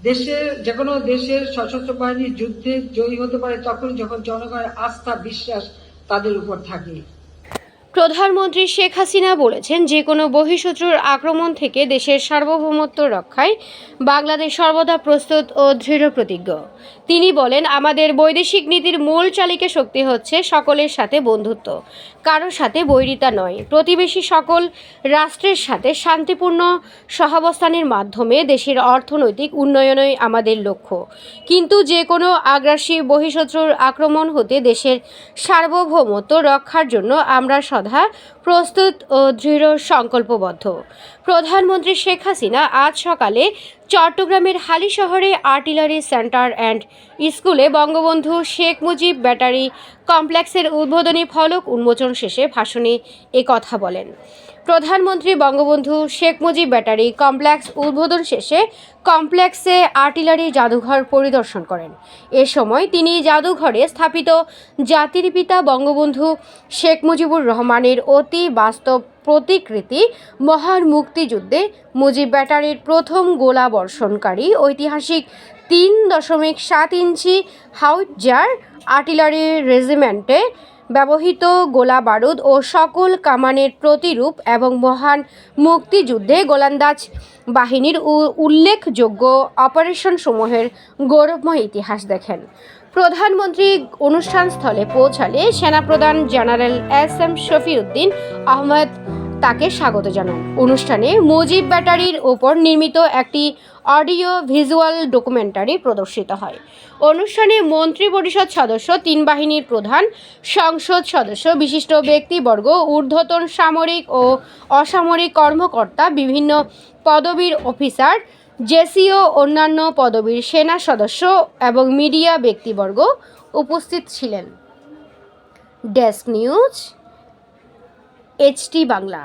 দেশের যে কোনো দেশের সশস্ত্র বাহিনী যুদ্ধে জয়ী হতে পারে তখন যখন জনগণের আস্থা, বিশ্বাস তাদের উপর থাকে। প্রধানমন্ত্রী শেখ হাসিনা বলেছেন, যে কোনো বহিঃশত্রুর আক্রমণ থেকে দেশের সার্বভৌমত্ব রক্ষায় বাংলাদেশ সর্বদা প্রস্তুত ও দৃঢ় প্রতিজ্ঞ। তিনি বলেন, আমাদের বৈদেশিক নীতির মূল চালিকা শক্তি হচ্ছে সকলের সাথে বন্ধুত্ব। কারও সাথে বৈরিতা নয়। প্রতিবেশী সকল রাষ্ট্রের সাথে শান্তিপূর্ণ সহাবস্থানের মাধ্যমে দেশের অর্থনৈতিক উন্নয়নই আমাদের লক্ষ্য। কিন্তু যে কোনো আগ্রাসী বহিঃশত্রুর আক্রমণ হতে দেশের সার্বভৌমত্ব রক্ষার জন্য আমরা সদা প্রস্তুত ও দৃঢ় সংকল্পবদ্ধ। প্রধানমন্ত্রী শেখ হাসিনা আজ সকালে চট্টগ্রামের হালি শহরে আর্টিলারি সেন্টার অ্যান্ড স্কুলে বঙ্গবন্ধু শেখ মুজিব ব্যাটারি কমপ্লেক্সের উদ্বোধনী ফলক উন্মোচন শেষে ভাষণে এ কথা বলেন। প্রধানমন্ত্রী বঙ্গবন্ধু শেখ মুজিব ব্যাটারি কমপ্লেক্স উদ্বোধন শেষে কমপ্লেক্সে আর্টিলারি জাদুঘর পরিদর্শন করেন। এ সময় তিনি জাদুঘরে স্থাপিত জাতির পিতা বঙ্গবন্ধু শেখ মুজিবুর রহমানের অতি বাস্তব প্রতিকৃতি মহান মুক্তিযুদ্ধে মুজিব ব্যাটারির প্রথম গোলা বর্ষণকারী ঐতিহাসিক তিন দশমিক সাত ইঞ্চি হাউজার আর্টিলারি রেজিমেন্টে ব্যবহৃত গোলা বারুদ ও সকল কামানের প্রতিরূপ এবং মহান মুক্তিযুদ্ধে গোলান্দাজ বাহিনীর উল্লেখযোগ্য অপারেশনসমূহের গৌরবময় ইতিহাস দেখেন। প্রধানমন্ত্রী অনুষ্ঠানস্থলে পৌঁছালে সেনাপ্রধান general S M Shafiuddin Ahmed তাকে স্বাগত জানান। অনুষ্ঠানে মুজিব ব্যাটারির ওপর নির্মিত একটি অডিও ভিজুয়াল ডকুমেন্টারি প্রদর্শিত হয়। অনুষ্ঠানে মন্ত্রী পরিষদ সদস্য, তিন বাহিনীর প্রধান, সংসদ সদস্য, বিশিষ্ট ব্যক্তিবর্গ, ঊর্ধ্বতন সামরিক ও অসামরিক কর্মকর্তা, বিভিন্ন পদবীর অফিসার, জেসিও, অন্যান্য পদবীর সেনা সদস্য এবং মিডিয়া ব্যক্তিবর্গ উপস্থিত ছিলেন। Desk news HT Bangla.